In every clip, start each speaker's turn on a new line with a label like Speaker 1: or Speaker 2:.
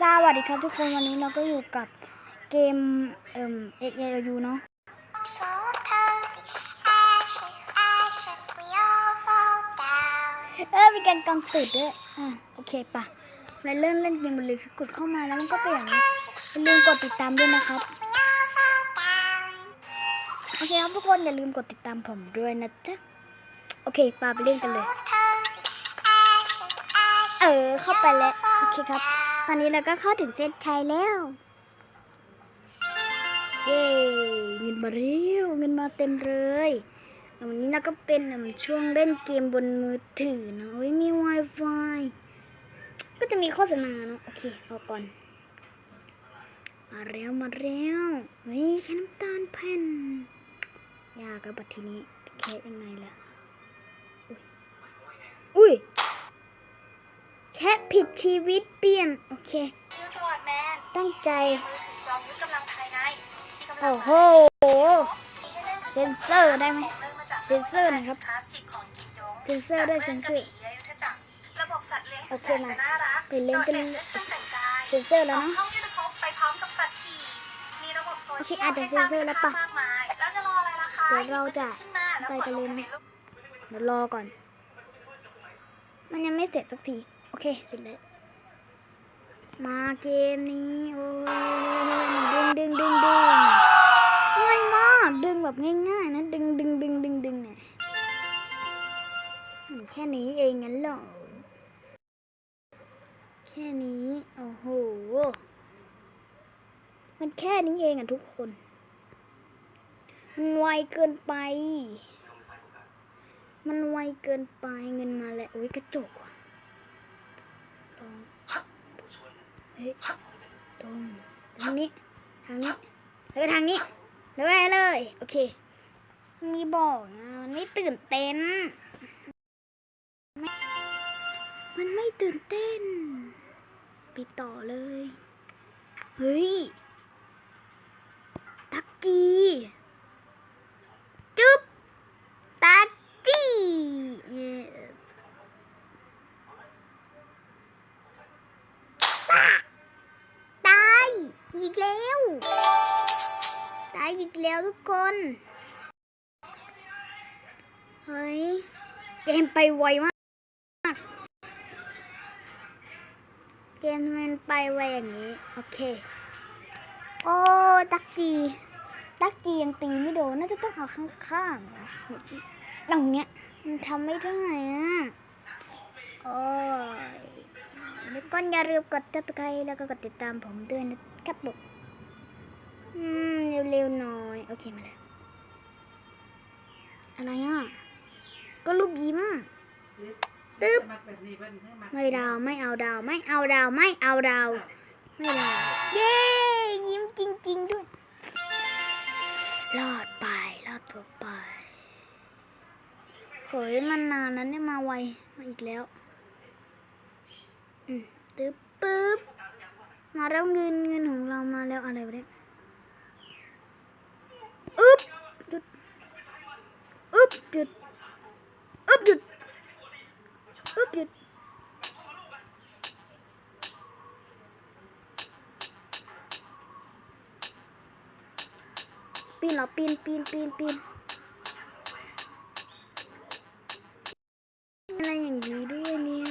Speaker 1: สวัสดีครับทุกคนวันนี้เราก็อยู่กับเกมเอ่มเอ็กยูเนาะ
Speaker 2: Full of cozy ashes, ashes, we all fall down.
Speaker 1: เออมีการกางตุดด้วยอะโอเคปะเราเริ่มเล่นเกมมันเลยคือกดเข้ามาแล้วมันก็เป็นอย่างนี้อย่าลืมกดติดตามด้วยนะครับ
Speaker 2: We all fall down.
Speaker 1: โอเคครับทุกคนอย่าลืมกดติดตามผมด้วยนะจ๊ะโอเคปาไปเล่นกันเลย
Speaker 2: Full of cozy ashes, ashes,
Speaker 1: เออเข้าไปแล้วโอเคครับ ตอนนี้เราก็เข้าถึงเส้นชัยแล้ว เย้เงินมาเร็วเงินมาเต็มเลยวันนี้เราก็เป็นช่วงเล่นเกมบนมือถือนะโอ้ยมี Wi-Fi ก็จะมีโฆษณาเนาะโอเคเอาก่อน มาแล้วมาแล้วเฮ้ยแค่น้ำตาลแผ่น ยากแล้วบัดทีนี้แค่ยังไงล่ะอุ้ยอุ้ย ค่ผิดชีวิตเปลี่ยน โอเค
Speaker 3: ยูสวอตแมน
Speaker 1: ตั้งใจ
Speaker 3: จอมยุทธกำลังภายในที่กำลั
Speaker 1: โอ้
Speaker 3: ง
Speaker 1: โห เซนเซอร์ได้ไหม เซ็นเซอร์นะครับ
Speaker 3: คลาสสิกของกิมยง
Speaker 1: เซ็นเซอร์ด้วยเซ็นเซอร์
Speaker 3: จากเรื่องกะบี่อยุธจักรระบบสัตว์เลี้ยงสุดแสน
Speaker 1: โอเคนะ
Speaker 3: จะน่ารัก
Speaker 1: ไปเล่นกัน
Speaker 3: โดดด่ด้วยเครื่องแต่งกาย
Speaker 1: เซ็นเซอร์แล้วเนอะ
Speaker 3: ท่องยุทธภพไปพร้อมกับสัตว์ขี่มีระบบโซ
Speaker 1: โอเค
Speaker 3: เชียล
Speaker 1: อาจจะ
Speaker 3: ให้สร้าง
Speaker 1: เซ็นเซอร์แล้วปะ
Speaker 3: ภาพมากมายแล้วจะรออะไรล่ะคะ
Speaker 1: เดี๋ยวเราจะ
Speaker 3: ขึ้นมาแล้ว
Speaker 1: ไป
Speaker 3: กด
Speaker 1: กัน
Speaker 3: ล
Speaker 1: เลย
Speaker 3: ง
Speaker 1: ไหม
Speaker 3: ในรูป
Speaker 1: เดี๋ยวรอก่อน มันยังไม่เสร็จสักทีโอเคเสร็จแล้วมาเกมนี้ โอ้ยดึงดึงดึงดึงง่ายมากดึงแบบง่ายๆนะดึงดึงดึงดึงดึงเนี่ยแค่นี้เองงั้นเหรอแค่นี้ โอ้โห มันแค่นี้เองอะทุกคน มันไวเกินไป มันไวเกินไปเงินมาแล้วโอ้ยกระจกว่ะลอง เฮ้ยตรงทางนี้ทางนี้แล้วก็ทางนี้แล้วไปเลยโอเค มีบอกนะมันไม่ตื่นเต้น มันไม่ตื่นเต้นไปต่อเลย เฮ้ยตักจีบ ตักจีเอ่อตาย อีกแล้ว ตายอีกแล้วทุกคน เฮ้ย เกมไปไวมาก เกมมันไปไวอย่างนี้ โอเค โอ้ตักจี ตักจียังตีไม่โดน น่าจะต้องเอาข้างๆตรงเนี้ย มันทำไม่ได้อะโอ้ยแล้วก็อย่าลืมกดติดตามแล้วก็กดติดตามผมด้วยนะ ครับผมอืมเร็วๆหน่อย โอเคมาแล้วอะไรอะ ก็รูปยิ้ม ตึ๊บไม่ดาวไม่เอาดาวไม่เอาดาวไม่เอาดาวไม่ดาวเย้ยิ้มจริง ๆ ด้วย รอดไปรอดตัวไปเฮ้ยมันนานนั้นเนี่ยมาไวมาอีกแล้ว อืมตึ๊บปึ๊บ มาแล้วเงินเงินของเรามาแล้วอะไรวะเนี่ยอึ๊บหยุดอึ๊บหยุดอึ๊บหยุดอึ๊บหยุดปีนเหรอปีนปีนปีนปีนอะไรอย่างนี้ด้วยเนี่ย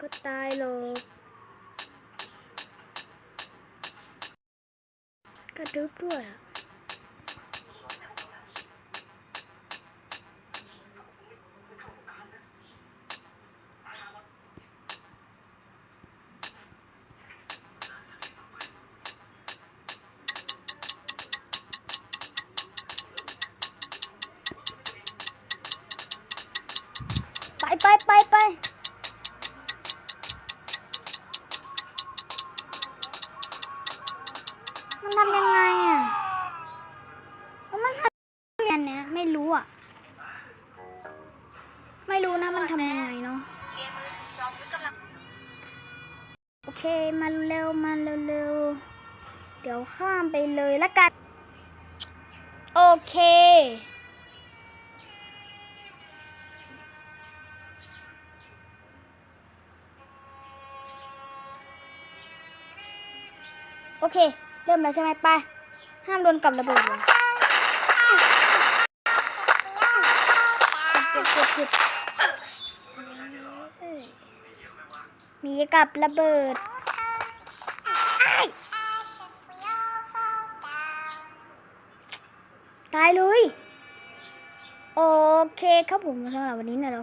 Speaker 1: ก็ตายหรอก กระดึบด้วย รู้อะ ไม่รู้นะมันทำยังไงเนาะ
Speaker 3: เกมมือถือจอมยุทธกำลัง
Speaker 1: โอเค มาเร็วมาเร็วๆเดี๋ยวข้ามไปเลยละกัน โอเคโอเค เริ่มแล้วใช่ไหมไป ห้ามโดนกับระเบิดเลย มีกับระเบิดตายเลย โอเคครับผมสำหรับวันนี้นะเรา